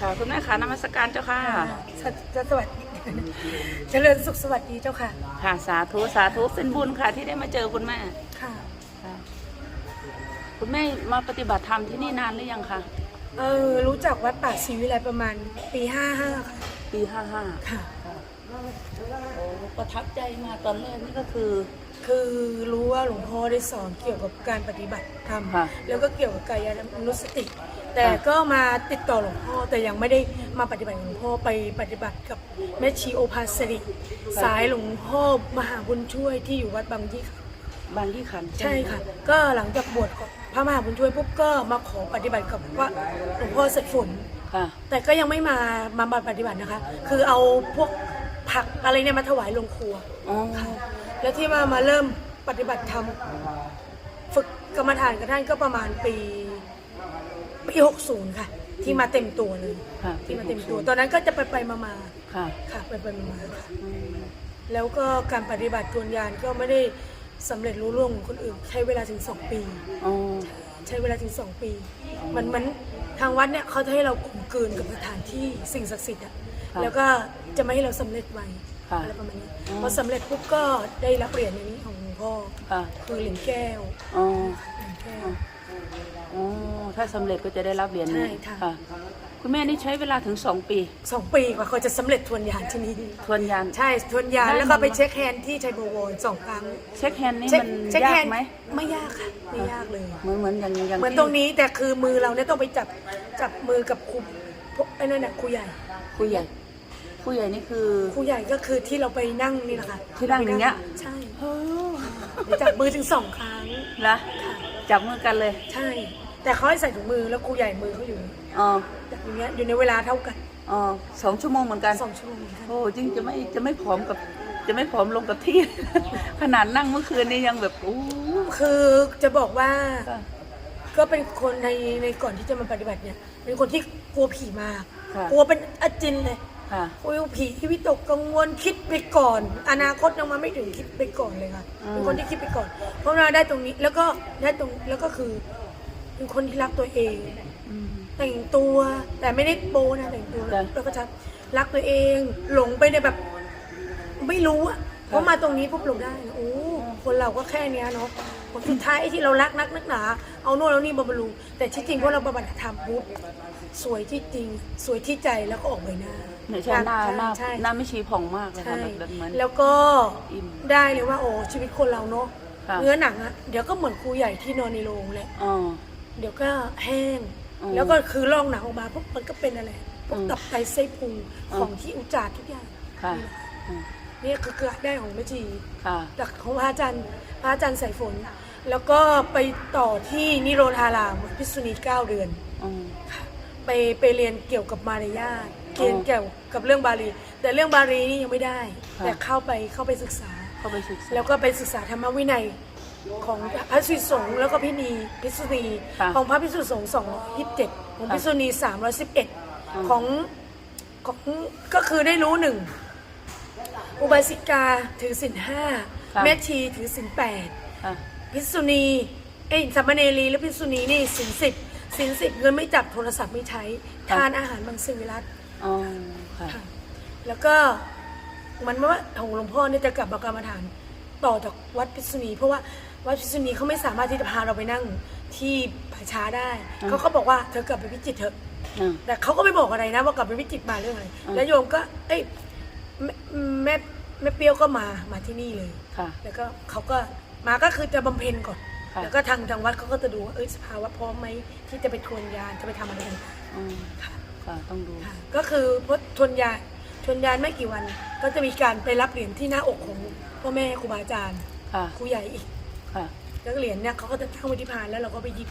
ค่ะคุณแม่ขานมัสการเจ้าค่ะ สวสวัสดีเจริญสุขสวัสดีเจ้าค่ะ ค่ะสาธุสาธุเป็นบุญค่ะ ที่ได้มาเจอคุณแม่ค่ะค่ะ คุณแม่มาปฏิบัติธรรมที่นี่นานหรือยังคะ เออรู้จักวัดป่าศรีวิไลประมาณปีห้าห้าค่ะ ปีห้าห้าค่ะโอ้ประทับใจมาตอนแรกนี่ก็คือ คือรู้ว่าหลวงพ่อได้สอนเกี่ยวกับการปฏิบัติธรรมค่ะแล้วก็เกี่ยวกับกายมนุสติ แต่ก็มาติดต่อหลวงพ่อแต่ยังไม่ได้มาปฏิบัติกับหลวงพ่อไปปฏิบัติกับแม่ชีโอภาสริสายหลวงพ่อมหาบุญช่วยที่อยู่วัดบางยี่ค่ะบางที่ขันธ์ใช่ไหมค่ะ ก็หลังจากบวชกับพระมหาบุญช่วยปุ๊บก็มาขอปฏิบัติกับว่าหลวงพ่อเสร็จฝนค่ะแต่ก็ยังไม่มามาปฏิบัตินะคะ คือเอาพวกผักอะไรเนี่ยมาถวายลงครัวอ๋อค่ะแล้วที่มามาเริ่มปฏิบัติธรรมฝึกกรรมฐานกับท่านก็ประมาณปี ปีหกศูนย์ค่ะ ที่มาเต็มตัวเลยค่ะที่มาเต็มตัว ตอนนั้นก็จะไปไปมามาค่ะๆค่ะไปไปมามาๆค่ะอืมแล้วก็การปฏิบัติทวนยานก็ไม่ได้สำเร็จรู้ล่วงเหมือนคนอื่น ใช้เวลาถึงสองปี อ๋อ ใช้เวลาถึงสองปี มันมันทางวัดเนี่ยเขาจะให้เรากลมกลืนกับสถานที่สิ่งศักดิ์สิทธิ์อะค่ะแล้วก็จะไม่ให้เราสำเร็จไวค่ะอะไรประมาณนี้อืมพอสำเร็จปุ๊บก็ได้รับเหรียญในนี้ของหลวงพ่อค่ะ คือเหรียญแก้วอ๋อ เหรียญแก้ว อ๋อถ้าสำเร็จก็จะได้รับเหรียญนี้ใช่ค่ะ ค่ะ คุณแม่นี่ใช้เวลาถึงสองปีสองปีกว่าเขาจะสำเร็จทวนยานที่นี่ทวนยาน ใช่ทวนยานได้ แล้วก็ไปมาเช็คแฮนด์ที่ชัยบวรสองครั้งเช็คแฮนด์นี่เช็คมันเช็คยาแฮกนด์ไหมไม่ยากค่ะไม่ยากเลย เหมือนเหมือนอย่างอย่างเหมือนที่ตรงนี้แต่คือมือเราเนี่ยต้องไปจับจับมือกับครูพวกไอ้นั่นน่ะครูใหญ่ผู้ใหญ่ผู้ใหญ่นี่คือ ครูใหญ่ก็คือที่เราไปนั่งนี่แหละค่ะที่นั่งอย่างเงี้ย ใช่ เฮ้อไปจับมือถึงสองครั้งนะ จับมือกันเลยใช่ แต่เขาให้ใส่ถุงมือแล้วครูใหญ่มือเขาอยู่อ๋อจับอย่างเงี้ยอยู่ในเวลาเท่ากันอ๋อสองชั่วโมงเหมือนกันสองชั่วโมงเหมือนกันโอ้จริงจะไม่จะไม่ผอมกับจะไม่ผอมลงกับที่ ขนาดนั่งเมื่อคืนนี่ยังแบบโอ้คือจะบอกว่าค่ะก็เป็นคนในในก่อนที่จะมาปฏิบัติเนี่ย เป็นคนที่กลัวผีมากค่ะกลัวเป็นอาจินเลย ค่ะกลัวผีที่วิตกกังวลคิดไปก่อน อนาคตยังมาไม่ถึงคิดไปก่อนเลยค่ะอืม เป็นคนที่คิดไปก่อน เพราะเราได้ตรงนี้แล้วก็ได้ตรงแล้วก็คือเป็นคนที่รักตัวเอง อืม แต่งตัวแต่ไม่ได้โปนะแต่งตัวจ้ะ แล้วก็จะรักตัวเอง หลงไปในแบบ ไม่รู้อะเพราะมาตรงนี้ปุ๊บหลงได้นะโอ้คนเราก็แค่เนี้ยเนาะผลสุดท้ายไอ้ที่เรารักนักนักหนาเอาโน่นเอานี่บำรุงแต่ที่จริงพอเราปฏิบัติธรรมปุ๊บสวยที่จริง สวยที่ใจแล้วก็ออกใบหน้า เนี่ยใช่หน้าหน้าใช่ หน้าไม่ชี้ผ่องมากเลยค่ะใช่แบบแบบเหมือน แล้วก็อิ่มได้เลยว่าโอ้ชีวิตคนเราเนาะค่ะ เนื้อหนังอะเดี๋ยวก็เหมือนครูใหญ่ที่นอนในโรงแหละอ๋อ เดี๋ยวก็แห้ง อืมแล้วก็คือร่องหนังออกมาปุ๊บมันก็เป็นอะไรพวกอืมตับไตไส้พุงอืม ของที่อุจจาระทุกอย่างค่ะอืมนี่คือเกลือได้ของแม่จีค่ะ จากของพระอาจารย์พระอาจารย์สายฝน แล้วก็ไปต่อที่นิโรธารามพิษุณีเก้าเดือน อืม ไปไปเรียนเกี่ยวกับมารยาท เรียนอ๋อเกี่ยวกับเรื่องบาลี แต่เรื่องบาลีนี่ยังไม่ได้ค่ะแต่เข้าไปเข้าไปศึกษา เข้าไปศึกษา แล้วก็ไปศึกษาธรรมวินัยของพระภิกษุสงฆ์แล้วก็พินีภิกษุณีค่ะของพระภิกษุสงฆ์สองยี่สิบเจ็ดของค่ะภิกษุณีสามร้อยสิบเอ็ดอืมของของก็คือได้รู้หนึ่งอุบาสิกาถือศีลห้าค่ะแม่ชีถือศีลแปดค่ะภิกษุณีเอ้ยสัมมเนรีและภิกษุณีนี่ศีลสิบศีลสิบเงินไม่จับโทรศัพท์ไม่ใช้ค่ะทานอาหารบางสิ่งเวลา อ๋อค่ะ ค่ะแล้วก็มันว่าของหลวงพ่อเนี่ยจะกลับมากรรมฐานต่อจากวัดพิษณีเพราะว่าวัดพิษณีเขาไม่สามารถที่จะพาเราไปนั่งที่ป่าช้าได้อืม เขาก็บอกว่าเธอกลับไปพิจิตรเถอะอืมแต่เขาก็ไม่บอกอะไรนะว่ากลับไปพิจิตรมาเรื่องอะไรอืม แล้วโยมก็เอ้ยแม่แม่แม่เปรี้ยวก็มามาที่นี่เลย ค่ะ แล้วก็เขาก็มาก็คือจะบำเพ็ญก่อน ค่ะแล้วก็ทางทางวัดเขาก็จะดูว่าเอ้ยสภาวะพร้อมไหมที่จะไปทวนยานจะไปทำอะไรต่างอืมๆค่ะ ค่ะต้องดูค่ะก็คือพดทนยานทนยานไม่กี่วัน ก็จะมีการไปรับเหรียญที่หน้าอกของพ่อแม่ครูบาอาจารย์ค่ะ ครูใหญ่อีกค่ะ แล้วเหรียญเนี่ยเขาก็จะตั้งไว้ที่พานแล้วเราก็ไปหยิบ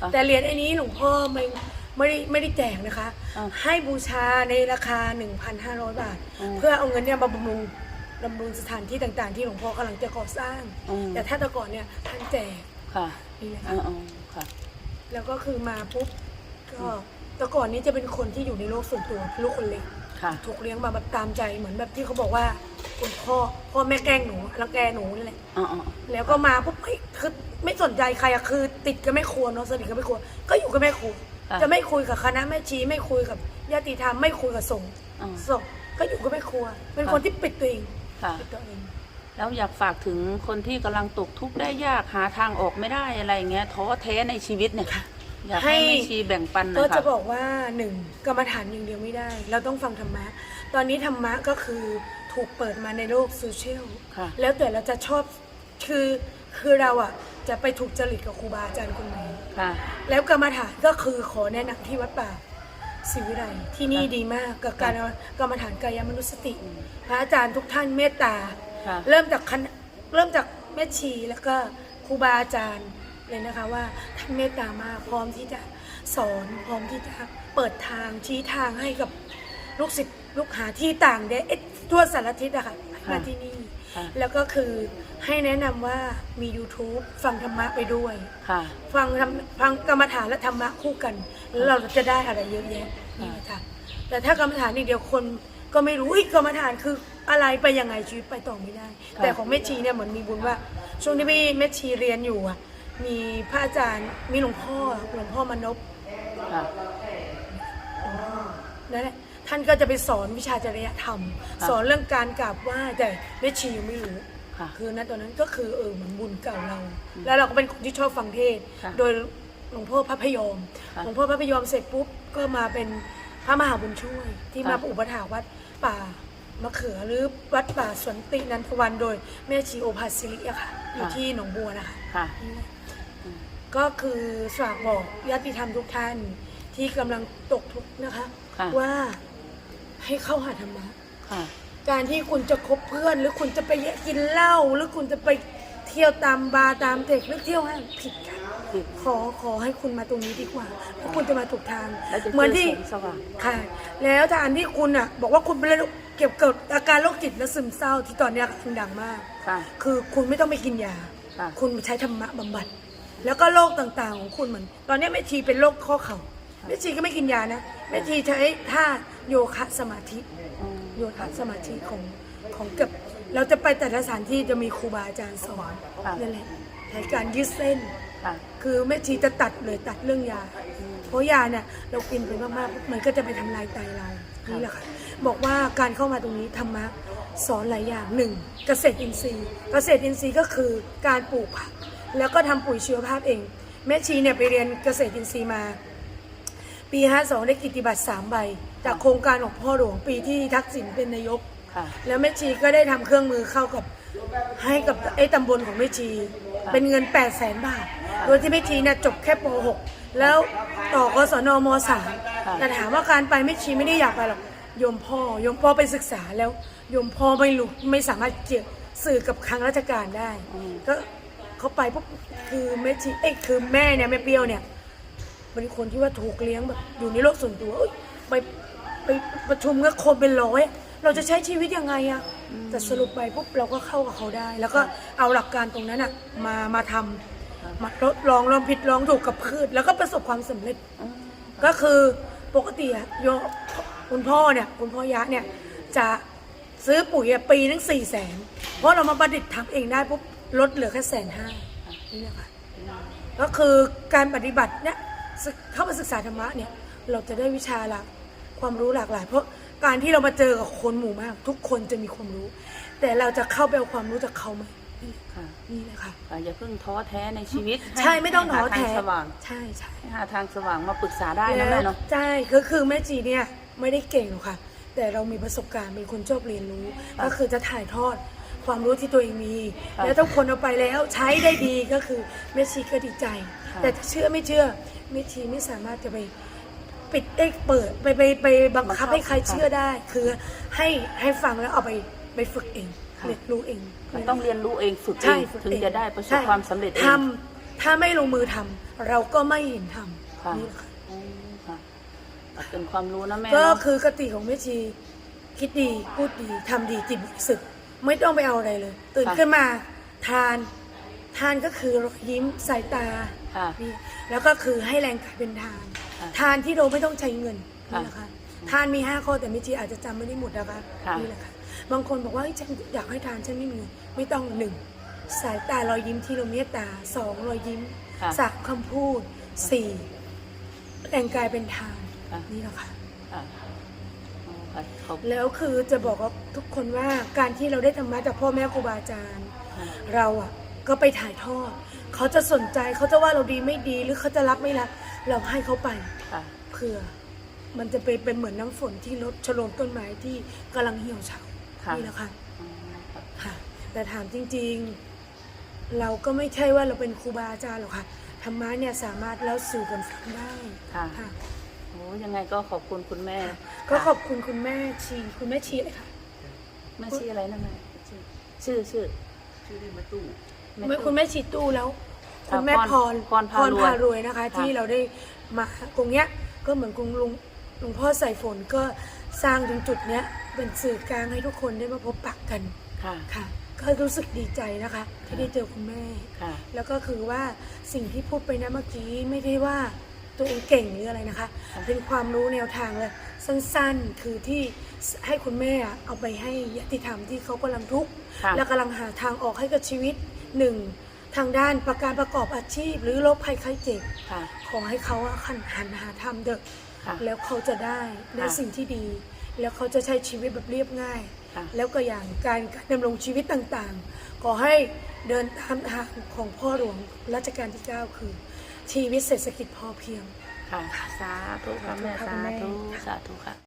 ค่ะแต่เหรียญไอ้นี้หลวงพ่อไม่ไม่ได้ไม่ได้แจกนะคะ อ่าให้บูชาในราคา 1,500 บาท อืม เพื่อเอาเงินเนี่ยมาบำรุงบำรุงสถานที่ต่างๆ ที่หลวงพ่อกำลังจะก่อสร้าง อืมแต่ถ้าแต่ก่อนเนี่ยท่านแจกค่ะนี่นะอ๋คะอค่ะ แล้วก็คือมาปุ๊บก็ แต่ก่อนนี้จะเป็นคนที่อยู่ในโลกส่วนตัวลูกคนเล็กค่ะ ถูกเลี้ยงมาแบบตามใจเหมือนแบบที่เขาบอกว่าคุณพ่อพ่อแม่แกล้งหนูรังแกหนูนั่นแหละ อ๋ออ๋อแล้วก็มาปุ๊บไม่คือไม่สนใจใครอะคือติดกับแม่ครัวเนาะสนิทกับแม่ครัวก็อยู่กับแม่ครัวค่ะจะไม่คุยกับคณะแม่ชีไม่คุยกับญาติธรรมไม่คุยกับสงฆ์อ่าสงฆ์ก็อยู่ก็ไม่ครัว เป็นค่ะคนที่ปิดตัวเองค่ะ ปิดตัวเอง แล้วอยากฝากถึงคนที่กำลังตกทุกข์ได้ยากหาทางออกไม่ได้อะไรอย่างเงี้ยท้อแท้ในชีวิตเนี่ย อยากให้ให้แม่ชีแบ่งปันหนะก็คะจะบอกว่าหนึ่งกรรมฐานอย่างเดียวไม่ได้ เราต้องฟังธรรมะ ตอนนี้ธรรมะก็คือถูกเปิดมาในโลกโซเชียล ค่ะ แล้วแต่เราจะชอบคือคือเราอะจะไปถูกจริตกับครูบาอาจารย์คนไหน ค่ะ แล้วกรรมฐานก็คือขอแนะนำที่วัดป่าศรีวิไลที่นี่ค่ะดีมากกับการกรรมฐานกายมนุสติ พระอาจารย์ทุกท่านเมตตา ค่ะ เริ่มจากคณะเริ่มจากแม่ชีแล้วก็ครูบาอาจารย์ เลยนะคะว่าท่านเมตตามากพร้อมที่จะสอนพร้อมที่จะเปิดทางชี้ทางให้กับลูกศิษย์ลูกหาที่ต่างแดนเอ๊ะทั่วสารทิศอะค่ะมาที่นี่ ค่ะแล้วก็คือให้แนะนำว่ามี YouTube ฟังธรรมะไปด้วย ค่ะฟังธรรมฟังกรรมฐานและธรรมะคู่กัน แล้วเราจะได้อะไรเยอะแยะนี่ค่ะแต่ถ้ากรรมฐานนี่เดียวคนก็ไม่รู้อีกกรรมฐานคืออะไรไปยังไงชีวิตไปต่อไม่ได้ค่ะแต่ของแม่ชีเนี่ยเหมือนมีบุญว่า ช่วงที่พี่แม่ชีเรียนอยู่อะ มีพระอาจารย์มีหลวงพ่อหลวงพ่อมนพค่ะนั่นแหละท่านก็จะไปสอนวิชาจริยธรรมค่ะสอนเรื่องการกราบไหว้แต่แม่ชียังไม่รู้ค่ะ คือณตอนนั้นก็คือเออเหมือนบุญเก่าเรา แล้วเราก็เป็นคนที่ชอบฟังเทศน์ค่ะโดยหลวงพ่อพระพยอมค่ะ หลวงพ่อพระพยอมเสร็จปุ๊บก็มาเป็นพระมหาบุญช่วย ที่ค่ะมาอุปถากวัดป่ามะเขือหรือวัดป่าสวนตินันทวันโดยแม่ชีโอภาสิริอะค่ะอยู่ที่หนองบัวนะคะค่ะ ก็คือฝากบอกญาติธรรมทุกท่านที่กำลังตกทุกข์นะคะ ค่ะ ว่าให้เข้าหาธรรมะ ค่ะ การที่คุณจะคบเพื่อน หรือคุณจะไปกินเหล้าหรือคุณจะไปเที่ยวตามบาร์ตามเด็กหรือเที่ยวห้างผิดกันผิด ขอขอให้คุณมาตรงนี้ดีกว่าเพราะคุณจะมาถูกทางแล้วจะเหมือนที่เจอแสงสว่าง ค่ะ แล้วทานที่คุณอะ บอกว่าคุณเป็นโรคเกี่ยวกับอาการโรคจิตและซึมเศร้าที่ตอนเนี้ยกำลังดังมาก ค่ะ คือคุณไม่ต้องไปกินยา ค่ะ คุณใช้ธรรมะบำบัด แล้วก็โรคต่างๆของคุณเหมือน ตอนนี้แม่ชีเป็นโรคข้อเข่าแม่ชีก็ไม่กินยานะแม่ชีใช้ท่าโยคะสมาธิอืมโยคะสมาธิของของเกับเราจะไปแต่ละสถานที่จะมีครูบาอาจารย์สอนค่ะนั่นแหละใช้การยืดเส้น ค่ะ คือแม่ชีจะตัดเลยตัดเรื่องยา เพราะยาเนี่ยเรากินไปมากๆ มันก็จะไปทำลายไตเราครับนี่แหละค่ะ บอกว่าการเข้ามาตรงนี้ธรรมะสอนหลายอย่างหนึ่งเกษตรอินทรีย์ เกษตรอินทรีย์ก็คือการปลูกผัก แล้วก็ทำปุ๋ยชีวภาพเอง แม่ชีเนี่ยไปเรียนเกษตรอินทรีย์มา ปี 52 ได้กิตติบัตร3ใบ จากโครงการของพ่อหลวงปีที่ทักษิณเป็นนายกค่ะแล้วแม่ชีก็ได้ทำเครื่องมือเข้ากับให้กับไอ้ตำบลของแม่ชีค่ะเป็นเงิน 8 0 0แสนบาท โดยที่แม่ชีเนี่ยจบแค่ป .6 แล้วต่อกศนม .3 แต่ถามว่าการไปแม่ชีไม่ได้อยากไปหรอกโยมพ่อโยมพ่อไปศึกษาแล้วโยมพ่อไม่รู้ไม่สามารถเกี่ยวสื่อกับครั้งราชการได้อืมก็ เขาไปปุ๊บคือแม่ชีเอ้ยคือแม่เนี่ยแม่เปรี้ยวเนี่ยเป็นคนที่ว่าถูกเลี้ยงแบบอยู่ในโลกส่วนตัวเอ้ยไปไปประชุมกับคนเป็นร้อยเราจะใช้ชีวิตยังไงอะแต่สรุปไปปุ๊บเราก็เข้ากับเขาได้ แล้วก็เอาหลักการตรงนั้นอะมามาทำมาทดลองลองผิดลองถูกกับพืชแล้วก็ประสบความสำเร็จ ก็คือปกติอะโยคุณพ่อเนี่ยคุณพ่อยะเนี่ยจะซื้อปุ๋ยปีนึงสี่แสนเพราะเรามาประดิษฐ์ทำเองได้ปุ๊บ ลดเหลือแค่แสนห้านี่นะคะก็คือการปฏิบัติเนี่ยศึกเข้ามาศึกษาธรรมะเนี่ยเราจะได้วิชาหลักความรู้หลากหลาย เพราะการที่เรามาเจอกับคนหมู่มาก ทุกคนจะมีความรู้ แต่เราจะเข้าไปเอาความรู้จากเขาไหมนี่ค่ะนี่เลยค่ะค่ะอย่าเพิ่งท้อแท้ในชีวิตให้ใช่ไม่ต้องหนอให้หาแท้ทางสว่างใช่ใช่ให้หาทางสว่างมาปรึกษาได้นะแล้แม่วเนาะใช่ก็คือแม่จีเนี่ยไม่ได้เก่งหรอกค่ะ แต่เรามีประสบการณ์เป็นคนชอบเรียนรู้ค่ะก็คือจะถ่ายทอด ความรู้ที่ตัวเองมีค่ะแล้วถ้าคนเอาไปแล้วใช้ได้ดีก็คือแม่ชีก็ดีใจค่ะแต่ถ้าเชื่อไม่เชื่อแม่ชีไม่สามารถจะไปปิดเอกเปิดไปไปไปบังคับให้ใครเชื่อได้ คือให้ให้ฟังแล้วเอาไปไปฝึกเองเรียนรู้เองมันต้องเรียนรู้เองฝึกเอใช่งฝึกถึงเองจะได้ประสบใช่ความสำเร็จเองทำถ้าไม่ลงมือทำเราก็ไม่เห็นทค่ะำนี่แหละค่ะอืมค่ะเป็นความรู้นะแม่ก็เนาะคือกติของแม่ชีคิดดีพูดดีทำดีจิตบริสุทธิ์ ไม่ต้องไปเอาอะไรเลย ตื่นขึ้นมาทาน ทานก็คือรอยยิ้มสายตาค่ะนี่แล้วก็คือให้แรงกายเป็นทาน ค่ะทานที่เราไม่ต้องใช้เงินค่ะนี่แหละค่ะทานมีห้าข้อแต่แม่ชีอาจจะจำไม่ได้หมดนะคะค่ะ นี่แหละค่ะบางคนบอกว่าเฮ้ยฉันอยากให้ทานฉันไม่มีเงินไม่ต้องหนึ่งสายตารอยยิ้มที่เราเมตตาสองรอยยิ้มค่ะ สามคำพูดสี่แรงกายเป็นทานค่ะ นี่แหละค่ะ ค่ะ อ๋อค่ะขอบแล้วคือจะบอกว่าทุกคนว่าการที่เราได้ธรรมะจากพ่อแม่ครูบาอาจารย์ค่ะเราอะก็ไปถ่ายทอดเขาจะสนใจเขาจะว่าเราดีไม่ดีหรือเขาจะรับไม่รับเราให้เขาไปค่ะเพื่อ มันจะเป็นเป็นเหมือนน้ำฝนที่ลดชโลมต้นไม้ที่กำลังเหี่ยวเฉาค่ะนี่แหละค่ะอ๋อค่ะค่ะ แต่ถามจริง ๆ เราก็ไม่ใช่ว่าเราเป็นครูบาอาจารย์หรอกค่ะธรรมะเนี่ยสามารถเล่าสู่กันฟังได้ค่ะค่ะ โอ้ยังไงก็ขอบคุณคุณแม่ก็ขอบคุณคุณแม่ชี คุณแม่ชีเลยค่ะแม่ชื่ออะไรนะแม่ชื่อชื่อชื่อเล่นมาตู้แม่เมื่อตุ๊กคุณแม่ชีตู้แล้วค่ะคุณแม่พรพรพารวยรวยนะคะค่ะที่เราได้มาตรงเนี้ยก็เหมือนกรุงลุงหลวงพ่อใส่ฝนก็สร้างตรงจุดเนี้ยเป็นสื่อกลางให้ทุกคนได้มาพบปะกันค่ะค่ะ ก็รู้สึกดีใจนะคะ ที่ได้เจอคุณแม่ค่ะแล้วก็คือว่าสิ่งที่พูดไปนะเมื่อกี้ไม่ได้ว่า ตัวเองเก่งหรืออะไรนะคะค่ะเป็นความรู้แนวทางเลยสั้นๆ คือที่ให้คุณแม่เอาไปให้ญาติธรรมที่เขากำลังทุกข์ค่ะและกำลังหาทางออกให้กับชีวิตหนึ่งทางด้านประการประกอบอาชีพ หรือโรคภัยไข้เจ็บ ค่ะ ขอให้เขาอะหันหันหาทำเถอะค่ะแล้วเขาจะได้ในค่ะสิ่งที่ดี แล้วเขาจะใช้ชีวิตแบบเรียบง่าย ค่ะ แล้วก็อย่างการการดำรงชีวิตต่างๆ ขอให้เดินตามทางของพ่อหลวงรัชกาลที่ 9 คือ ชีวิตเศรษฐกิจพอเพียง ค่ะ สาธุค่ะแม่ขอบคุสาณแม่ธุ สาธุค่ะ